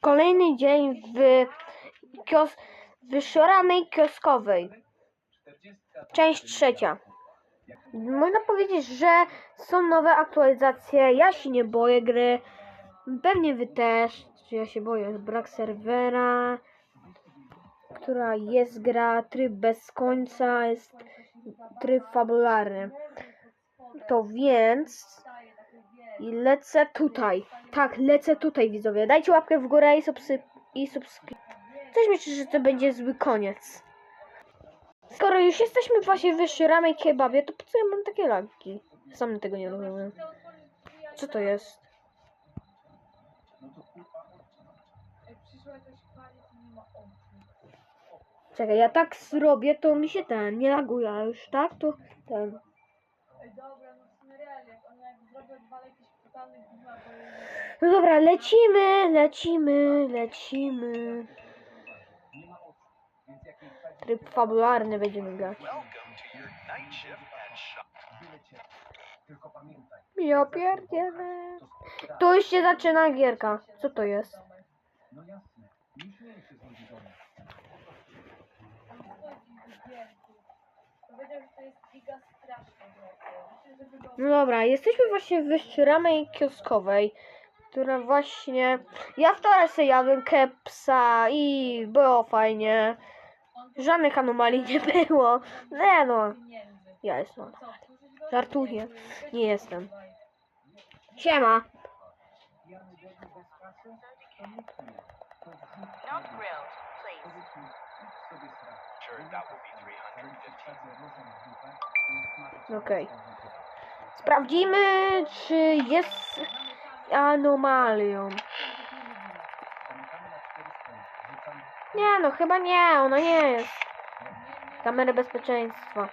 Kolejny dzień w, kios, w szaranej kioskowej. Część trzecia. Można powiedzieć, że są nowe aktualizacje. Ja się nie boję gry. Pewnie wy też. Ja się boję? Brak serwera, która jest gra, tryb bez końca, jest tryb fabularny. To więc i lecę tutaj. Tak, lecę tutaj, widzowie. Dajcie łapkę w górę i, subsy- i subskrypcję. Coś myślę, że to będzie zły koniec. Skoro już jesteśmy właśnie w Shiramej Kebabie, to po co ja mam takie lagi? Sam tego nie rozumiem. Co to jest? Czekaj, ja tak zrobię, to mi się ten nie laguje, a już tak to ten. Dobra, no jak on jak zrobi odwala jakiś No dobra, lecimy, lecimy, lecimy. Tryb fabularny będziemy grać. Ja pierdzielę. Tu już się zaczyna gierka. Co to jest? Powiedział, że to jest giga straszne. No dobra, jesteśmy właśnie w ramej kioskowej, która właśnie... Ja wczoraj sobie jadłem kepsa i było fajnie. Żadnych anomalii nie było. Nie no, pieniędzy. ja jestem. Żartuję. Nie jestem. Siema. Not grilled, please. Sure, that will be 315. Okej. Sprawdzimy, czy jest anomalią. Nie no, chyba nie, ona nie jest. Kamery bezpieczeństwa.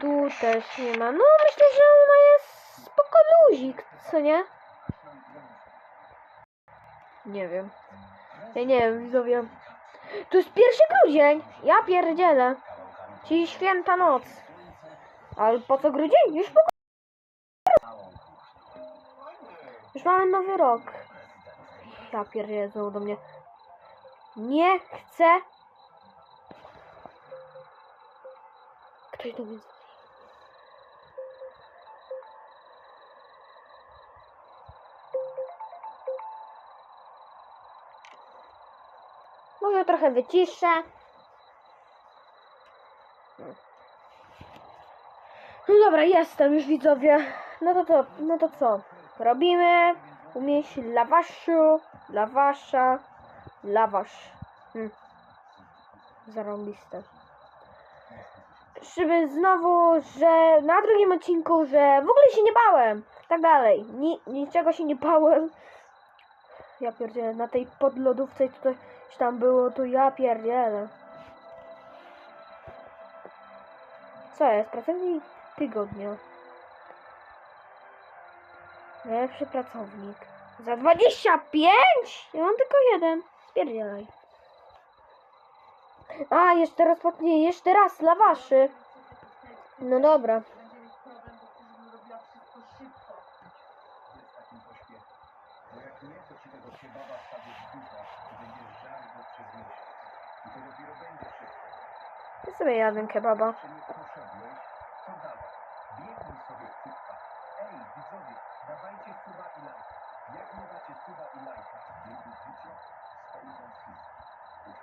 Tu też nie ma. No myślę, że ona jest spoko luzik, co nie? Nie wiem. Ja nie wiem, widzowie. To jest pierwszy grudzień. Ja pierdzielę. Czyli święta noc. Ale po co grudzień? Już po Już mamy nowy rok. Ja pierdzielę do mnie. Nie chcę. Ktoś do mnie. Może trochę wyciszę. No dobra, jestem już widzowie. No to co? No to co? Robimy umieść lawaszu, lawasza, lawasz. Hmm. Zarąbiste. Żeby znowu, że na drugim odcinku, że w ogóle się nie bałem. Tak dalej. Ni niczego się nie bałem. Ja pierdzielę, na tej podlodówce co coś tam było, to ja pierdzielę. Co jest? Pracownik tygodnia. Najlepszy pracownik. Za 25? Ja mam tylko jeden. Spierdzielaj. A, jeszcze raz potnie, jeszcze raz lawaszy. No dobra. Będzie mieć problem, bo chcę, żebym robiła wszystko szybko. Bo jak nie, to ci tego kebaba wsadzisz w dupę i będziesz żarł go przez miesiąc. I to dopiero będzie szybko. Ja sobie jadę kebaba. Czy nie poszedłeś? Co dalej? Biegnij sobie w kubka. Ej, widzowie, dawajcie suba i lajka. Jak nie dacie suba i lajka, nie widzicie? Stoi wam wszystko. Pod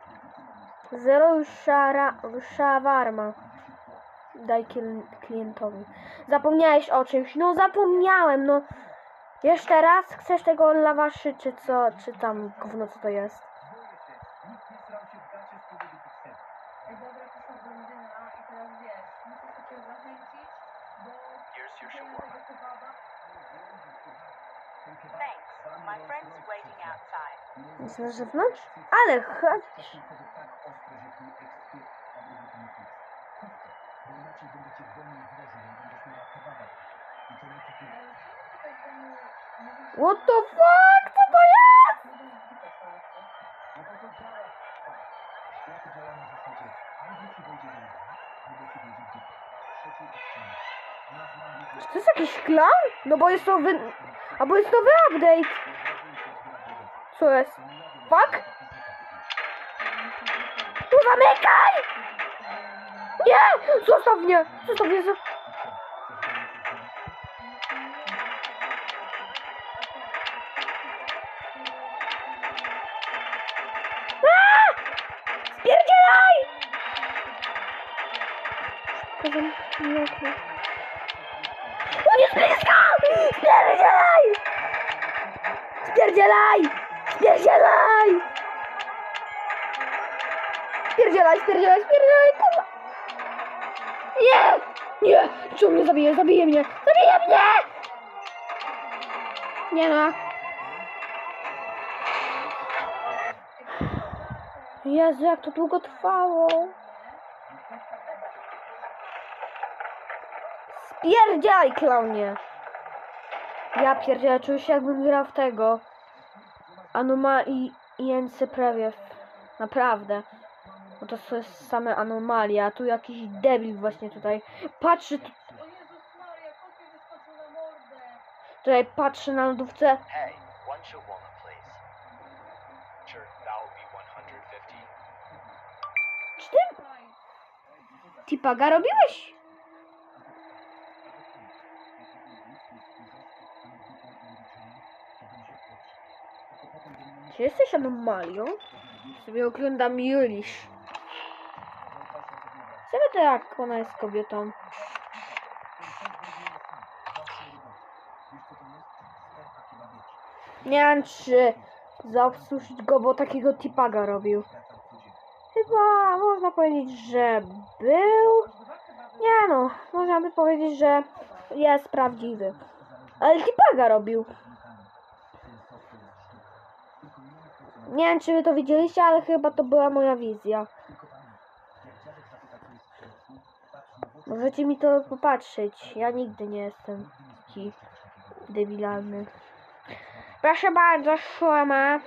kredytu na miejsce Zero szara, szawarma. Daj kli- klientowi. Zapomniałeś o czymś. No zapomniałem, no. Jeszcze raz chcesz tego lawaszy, czy co, czy tam gówno co to jest? Albo ci wejdzie w dupę. Trzeciej opcji nie. Ja znam ludzi, Czy to jest jakiś klan? No bo jest nowy... Albo jest nowy update. Co jest? Fuck! Tu zamykaj! Nie! Zostaw mnie! Zostaw mnie! zo- jak to długo trwało. Spierdzielaj, klaunie! Ja pierdzielę, czuję się jakbym grał w tego. Anomalii INC prawie. Naprawdę. Bo to są same anomalie, a tu jakiś debil właśnie tutaj patrzy, tu- tutaj patrzy na lodówce. Hey, tipaga robiłeś? Czy jesteś anomalią? Sobie oglądam Julisz. Sobie to jak ona jest kobietą. Nie wiem, czy zaobsłużyć go, bo takiego tipaga robił. Chyba można powiedzieć, że był. Nie no, można by powiedzieć, że jest prawdziwy. Ale tipaga robił. Nie wiem, czy wy to widzieliście, ale chyba to była moja wizja. Możecie mi to popatrzeć. Ja nigdy nie jestem taki debilalny. Proszę bardzo, szłama.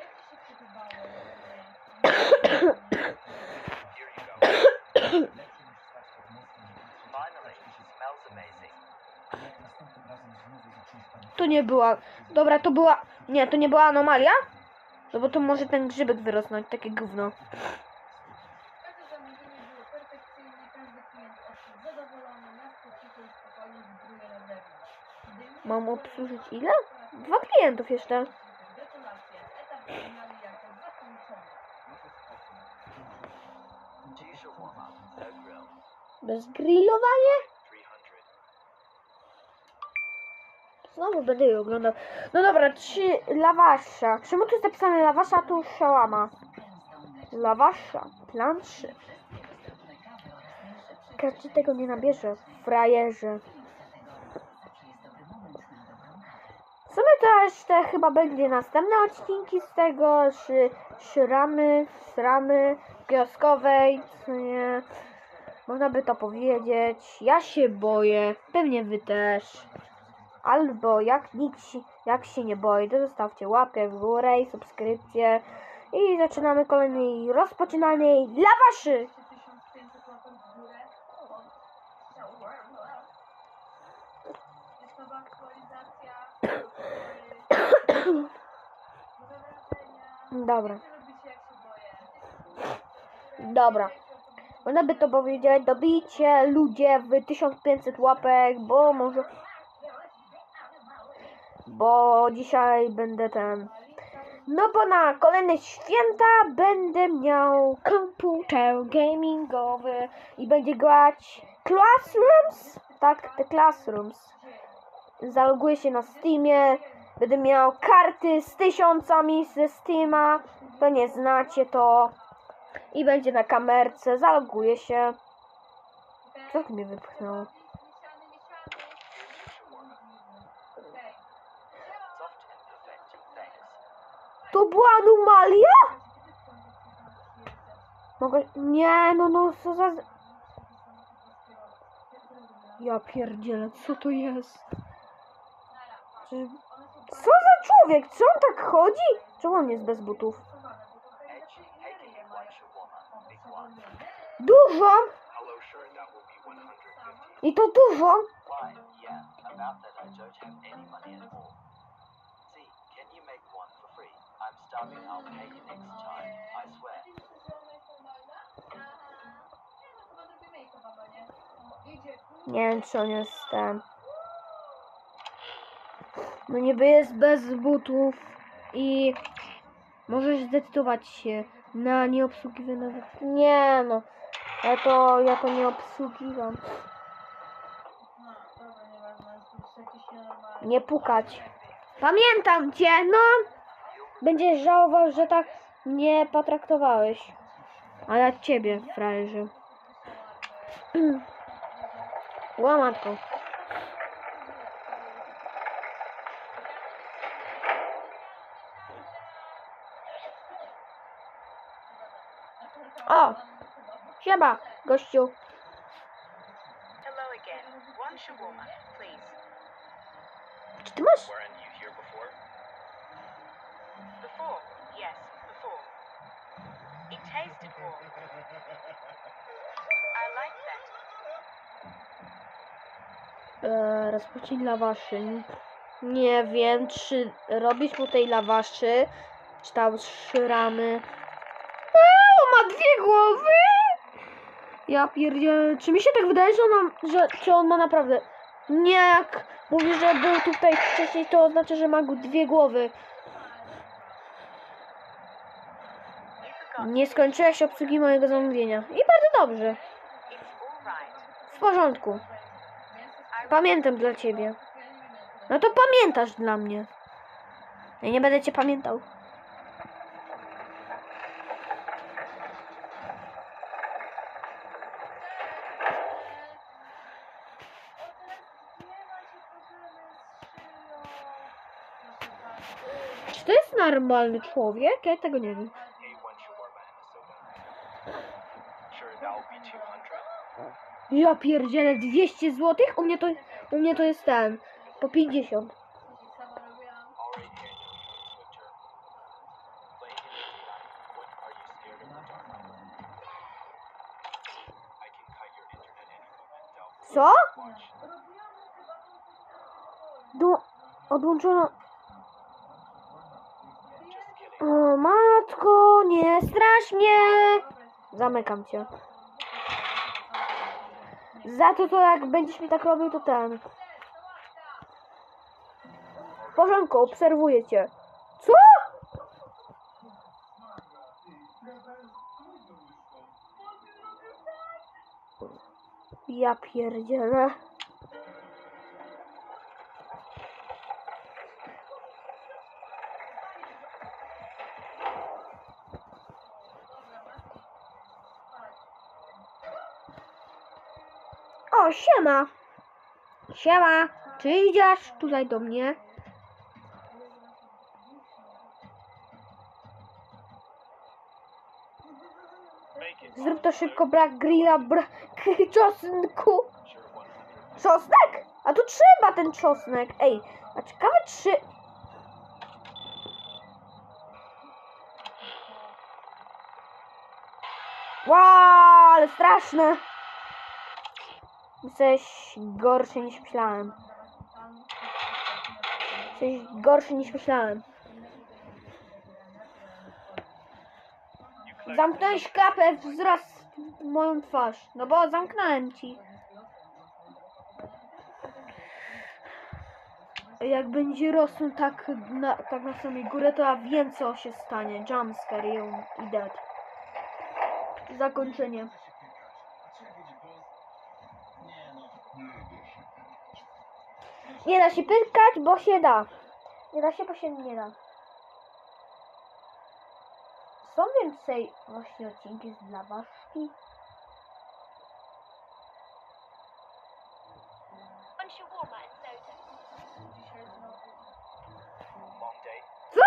To nie była. Dobra, to była. Nie, to nie była anomalia? No bo to może ten grzybek wyrosnąć, takie gówno. Mam obsłużyć ile? Dwa klientów jeszcze. Gratulacje, etap wykonany jako zakończony. Two shawarma, grill. Bez grillowania? Znowu będę je oglądał. No dobra, trzy lawasza. Czemu tu jest napisane lawasza, a tu szałama? Lawasza, plan 3. Każdy tego nie nabierze, frajerze. W sumie to jeszcze chyba będzie następne odcinki z tego, czy szramy, sramy, kioskowej, co nie. Można by to powiedzieć. Ja się boję, pewnie wy też. Albo jak nikt jak się nie boi, to zostawcie łapkę w górę i subskrypcję. I zaczynamy kolejnej rozpoczynanej lawaszy. 1500 łapek w górę od Shawarma. Jest nowa aktualizacja. Yy, Nowe wrażenia. Dobra, dobra. Można by to powiedzieć, dobijcie ludzie w 1500 łapek, bo może... Bo dzisiaj będę ten... No bo na kolejne święta będę miał komputer gamingowy i będzie grać Classrooms? Tak, te Classrooms. Zaloguję się na Steamie, będę miał karty z tysiącami ze Steama, pewnie znacie to. I będzie na kamerce, zaloguję się. Co tu mnie To była anomalia? Mogę... Nie, no no, co za... Ja pierdzielę, co to jest? Czy... Co za człowiek? Czy on tak chodzi? Czemu on jest bez butów? Dużo! Hello, sure, that will be 150. I to dużo! Coming. I'll pay you next time. I swear. Nie no, wiem, czy on jest ten. No niby jest bez butów i możesz zdecydować się na nieobsługiwane. Nie no, ja to, ja to nie obsługiwam. No. Nie pukać. Pamiętam cię, no! Będziesz żałował, że tak nie potraktowałeś. A ja ciebie, frajerze. Łamatko. O! Siema, gościu. Czy ty masz? Weren't you here before? Before, yes, before. It tasted warm. I like that. E, rozpoczęć lawaszy. Nie wiem, czy robisz mu tej lawaszy, czy tam szramy. Eee, ma dwie głowy! Ja. Czy mi się tak wydaje, że on ma, że, czy on ma naprawdę... Nie, jak mówi, że był tutaj wcześniej, to oznacza, że ma dwie głowy. You forgot. Nie skończyłeś obsługi mojego zamówienia. I bardzo dobrze. W porządku. Pamiętam dla ciebie. No to pamiętasz dla mnie. Ja nie będę cię pamiętał. Czy to jest normalny człowiek? Ja tego nie wiem. Ja pierdzielę 200 zł? U mnie to, u mnie to jest ten. Po 50. Sama robiłam. Alright, Daniel, Switcher. Playing in the daylight. What are you scared of? I can cut your internet any moment. Don't Co? Du odłączono. O, matko, nie strasz mnie! Zamykam cię. Za to, to jak będziesz mi tak robił, to ten. W porządku, obserwuję cię. Co? Ja pierdzielę. Siema. Siema. Czy idziesz tutaj do mnie? Zrób to szybko, brak grilla, brak czosnku. Sure, 100. Czosnek? A tu trzeba ten czosnek. Ej, a ciekawe czy... Wow, ale straszne. Jesteś gorszy niż myślałem. Jesteś gorszy niż myślałem. Collect Zamknąłeś klapę wzrost w moją twarz. No bo zamknąłem ci. Jak będzie rosł tak na, tak na samej górę, to ja wiem co się stanie. Jumpscare i dead. Zakończenie. Nie da się pykać, bo się da. Nie da się, bo się nie da. Są więcej właśnie odcinki z day. Co?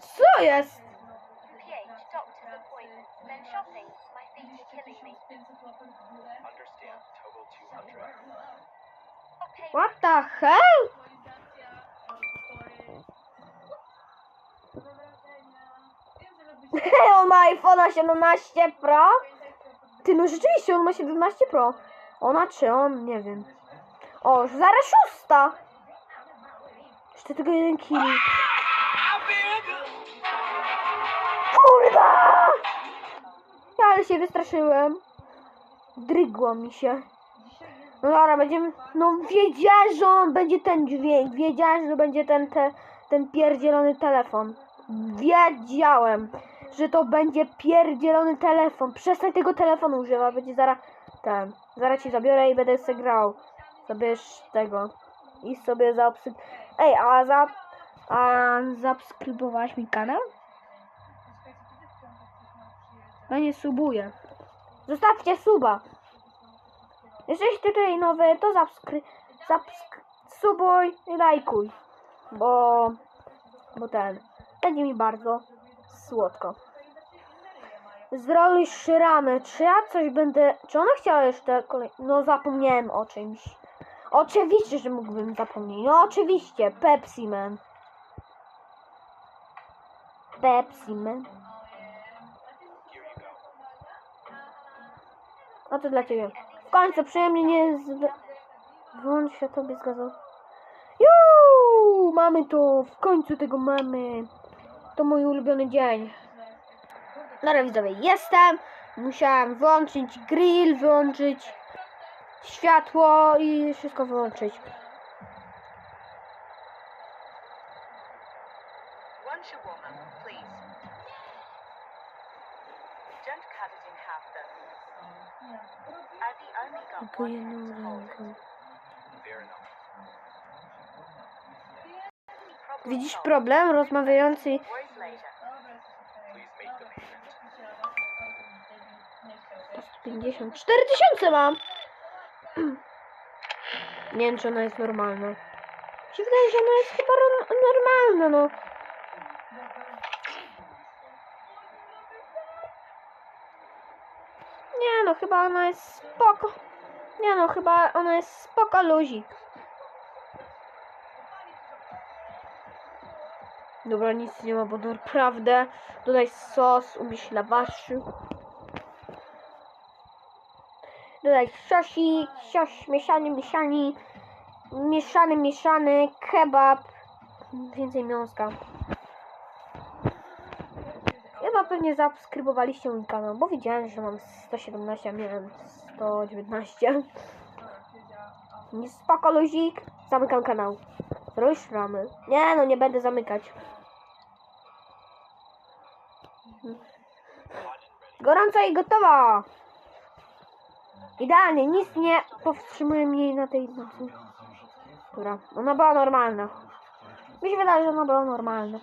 Co jest? PH, doctor's appointment, then shopping. My feet are killing me. 500 łapek w górę. Understand. Total 200. What the hell? On ma iPhone'a 17 Pro? Ty no rzeczywiście, on ma 17 Pro. Ona czy on? Nie wiem. O, zaraz szósta. Jeszcze tylko jeden kill. kurwa! Ale się wystraszyłem. Drygło mi się. No dobra, będziemy... No wiedziałem, że on będzie ten dźwięk. Wiedziałem, że będzie ten, te, ten pierdzielony telefon. Wiedziałem, że to będzie pierdzielony telefon. Przestań tego telefonu używać, będzie zaraz ten. Zaraz ci zabiorę i będę sobie grał. Zabierz tego. I sobie zaobsyk... Ej, a za... A zasubskrybowałaś mi kanał? Ja nie subuję. Zostawcie suba. Jesteś tutaj nowy, to subskry... Subsk... Subuj i lajkuj. Bo... Bo ten... Będzie mi bardzo słodko. Zroluj szramy. Czy ja coś będę... Czy ona chciała jeszcze kolej... No zapomniałem o czymś. Oczywiście, że mógłbym zapomnieć. No oczywiście. Pepsi Man. Pepsi Man. No to dla ciebie. Końcu przyjemnie nie z... Włącz się tobie zgadzał. Juuu! Mamy to! W końcu tego mamy! To mój ulubiony dzień. Dobra widzowie, jestem. Musiałem włączyć grill, wyłączyć światło i wszystko wyłączyć. Tylko jedną ręką. Widzisz problem? Rozmawiający payment. 50. 4000 mam! Nie wiem, czy ona jest normalna. Się wydaje, że ona jest chyba normalna, no. Nie no, chyba ona jest spoko. Nie no, chyba ona jest spoko luzik. Dobra, nic nie ma, bo naprawdę dodaj sos, umieść lawaszu. Dodaj sosik, sos mieszany, mieszany, mieszany, mieszany, kebab, więcej miąska. Chyba pewnie zasubskrybowaliście mój kanał, bo widziałem, że mam 117, a miałem 119. Nie spoko luzik, zamykam kanał. Szramy. Nie no, nie będę zamykać. Gorąca i gotowa! Idealnie, nic nie powstrzymuje mnie na tej nocy. Która? Ona była normalna. Mi się wydaje, że ona była normalna.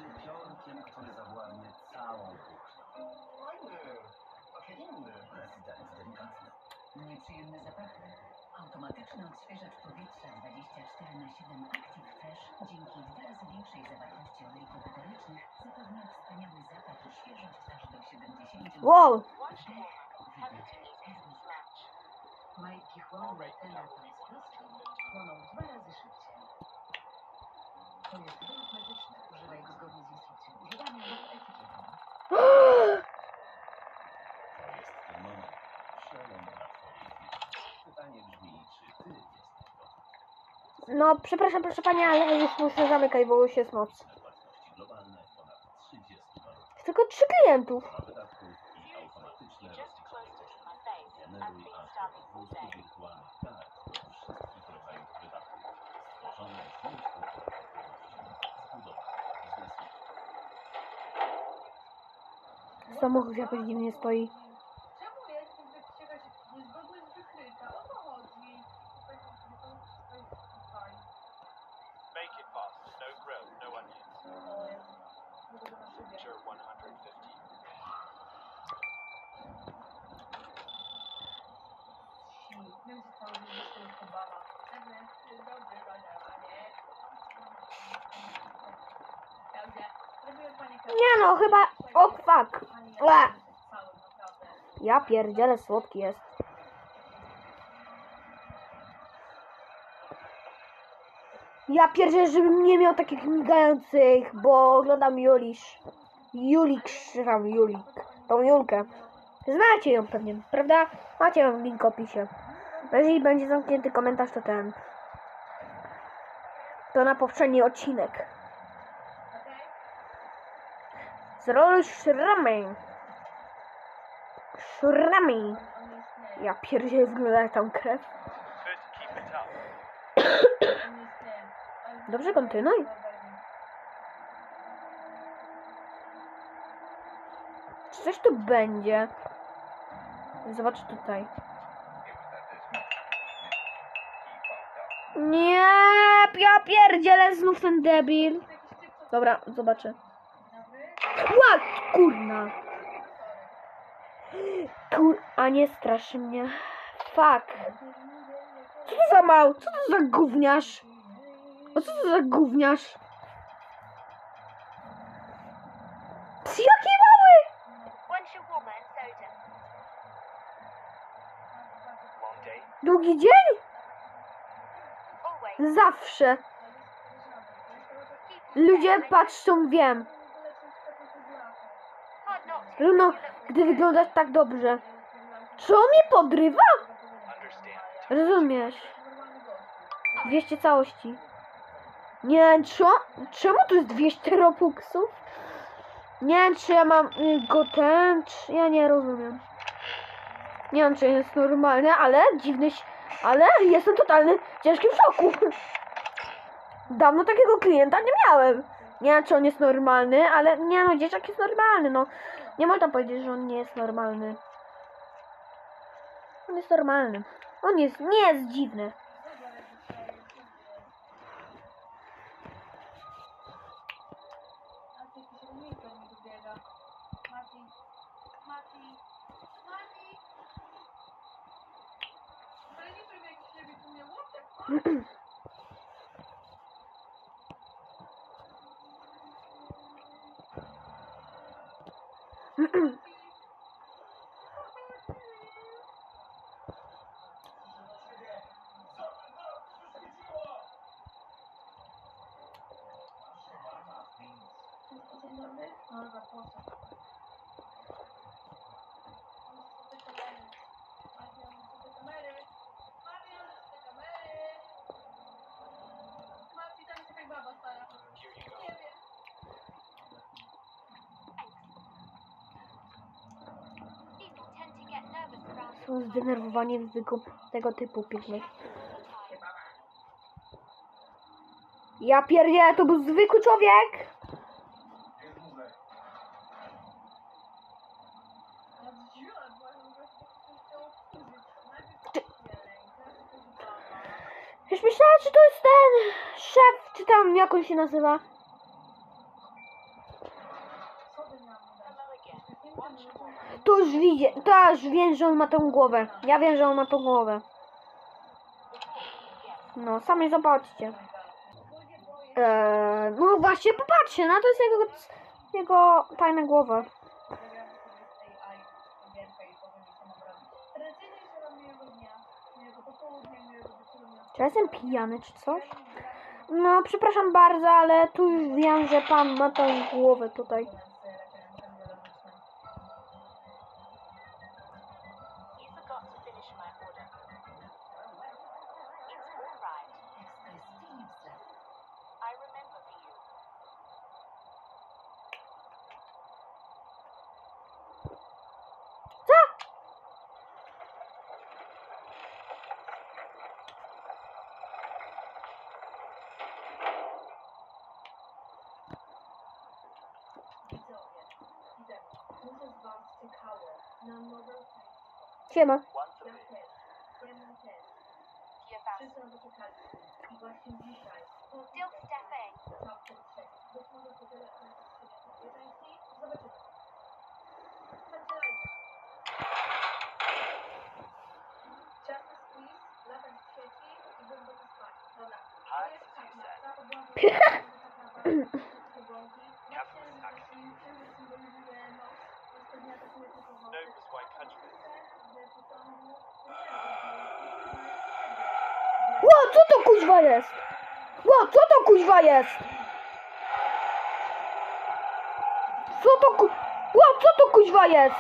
24 na 7 Active Fresh dzięki dwa razy większej zawartości olejków eterycznych zapewnia wspaniały zapach i świeżość aż do 70 Wow! Majki chłonne Tenatan z Pluskiem chłoną dwa razy szybciej. To jest wyrób medyczny. Używaj go zgodnie z instrukcją używania lub etykietą. To jest ten moment. Przełom na twojej firmie. Pytanie brzmi, czy ty jesteś gotowy? No, przepraszam, proszę pani, ale już muszę zamykać, bo już jest noc. Płatności globalne w ponad 30 warunkach. Tylko trzy klientów. Na wydatków i automatyczne You just close rozliczenie it in my face. I've Generuj been aż starving all 200 day. wirtualnych kart do wszystkich rodzajów wydatków. Stworzone z myślą o efektywności. Zbudowane biznesu. Samochód jakoś dziwnie stoi. Czemu jestem wycieka się niezgodnie jest wykryta? O co chodzi? Tutaj. Make it fast. No grill, no onions. Sure, 150. Wiem, że to jest to jest baba. Dobry rozdawanie. Dobrze. Zrobiłem pani Nie no, chyba... O, fuck. Pani Ue. całą naprawdę. Ja pierdzielę, słodki jest. Ja pierdzielę, żebym nie miał takich migających, bo oglądam Julisz. Julik, szram Julik. Tą Julkę. Znacie ją pewnie, prawda? Macie ją w link opisie. Jeżeli będzie zamknięty komentarz, to ten. To na poprzedni odcinek. Zroluj szramy. Nie. Ja pierdzielę, wygląda jak tam krew. Dobrze, kontynuuj. Czy coś tu będzie? Zobacz tutaj. Nie, ja pierdzielę znów ten debil. Dobra, zobaczę. Ła, kurna. Kur... A nie straszy mnie. Fuck. Co to za mał? Co to za gówniarz? A co to za gówniarz? Ps, Jaki mały! Długi dzień? Zawsze. Ludzie patrzą, wiem. Look gdy wyglądasz tak dobrze. Czy on mnie podrywa? Rozumiesz. 200 całości. Nie czy czemu tu jest 200 robuxów? Nie wiem, czy ja mam y, go ten, czy ja nie rozumiem. Nie wiem, czy jest normalne, ale dziwny, ale jestem totalny ciężkim szoku. Dawno takiego klienta nie miałem. Nie wiem, czy on jest normalny, ale nie no, dzieciak jest normalny, no. Nie można powiedzieć, że on nie jest normalny. On jest normalny. On jest, nie jest dziwny. Mati, jakiś monitor mi tu biega. Mati, Mati, Mati! Monitor mi jakiś siebie tu mnie what the fuck? Dzień dobry. No dobra, proszę. Te kamery. Marian, te kamery. Marian, te kamery. Nervous around Są zdenerwowani z tego, tego typu pięknych. Ja pierdzielę, to był zwykły człowiek! Ja zdziwiona była, że po prostu ktoś chciał odkurzyć. Najpierw jeleń, teraz to jest baba. Już myślałem, czy to jest ten szef, czy tam jak on się nazywa. To już widzę, to już wiem, że on ma tą głowę. Ja wiem, że on ma tą głowę. No, sami zobaczcie. Eee, no właśnie, popatrzcie, no to jest jego, jego tajna głowa. Czy ja jestem pijany, czy coś? No, przepraszam bardzo, ale tu już wiem, że pan ma tą głowę tutaj. You forgot to finish my order. It's all right. I remember for you. Co? Widzowie, idę. Dużo z Was czekało na nowe Siema. Once a Ja week. też, Bremen też. Here fast. Wszyscy na to czekali. I właśnie dzisiaj, po Still stepping. chapter 3, być może podzielę analizy części. Zobaczymy. Chodźcie lajka. Czarny squeeze, latać w sieci i głęboko spać. Dobra. To Hot jest tak, Susan. ta obłąka, tak naprawdę, te błąki. Na księżyc właśnie, księżyc symbolizuje noc, więc pewnie atakuje tylko w No, nocy. it was white country. Co to kuźwa jest? Ło, co to kuźwa jest? Co to ku... Ło, co to kuźwa jest?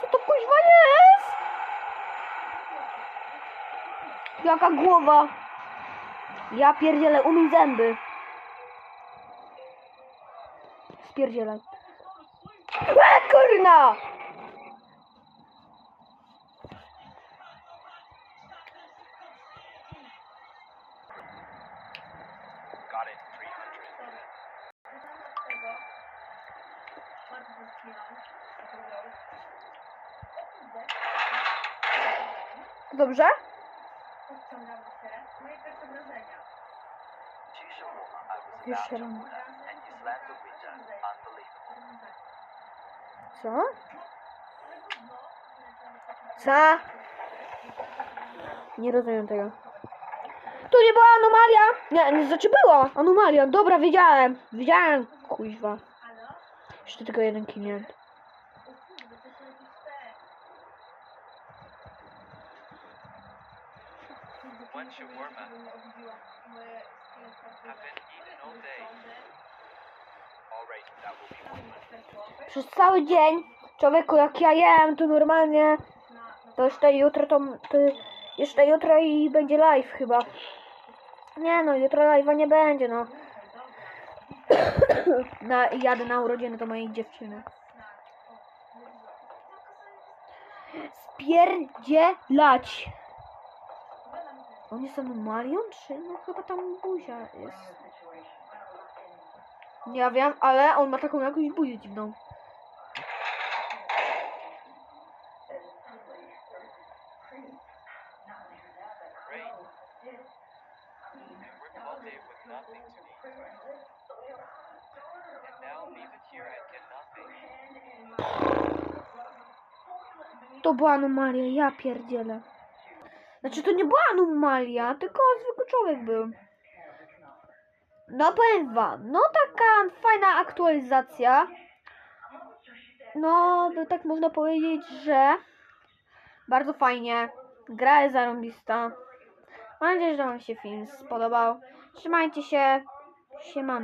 Co to kuźwa jest? Jaka głowa? Ja pierdzielę, umyj zęby. Spierdzielaj. E, kurna! Co? Co? Nie rozumiem tego. Tu nie była anomalia! Nie, nie znaczy była anomalia. Dobra, wiedziałem. Wiedziałem. Kuźwa. Jeszcze tylko jeden klient. Dzień, człowieku, jak ja jem, to normalnie. To jeszcze jutro to. to jeszcze jutro i będzie live chyba. Nie no, jutro live'a nie będzie, no. Na, jadę na urodziny do mojej dziewczyny. Spierdzielać. On jest anomalią, czy? No chyba tam buzia jest. Nie wiem, ale on ma taką jakąś buzię dziwną. To była anomalia, ja pierdzielę. Znaczy to nie była anomalia, tylko zwykły człowiek był. No powiem wam, no taka fajna aktualizacja. No, tak można powiedzieć, że bardzo fajnie. Gra jest zarąbista. Mam nadzieję, że wam się film spodobał. Trzymajcie się. Siemano.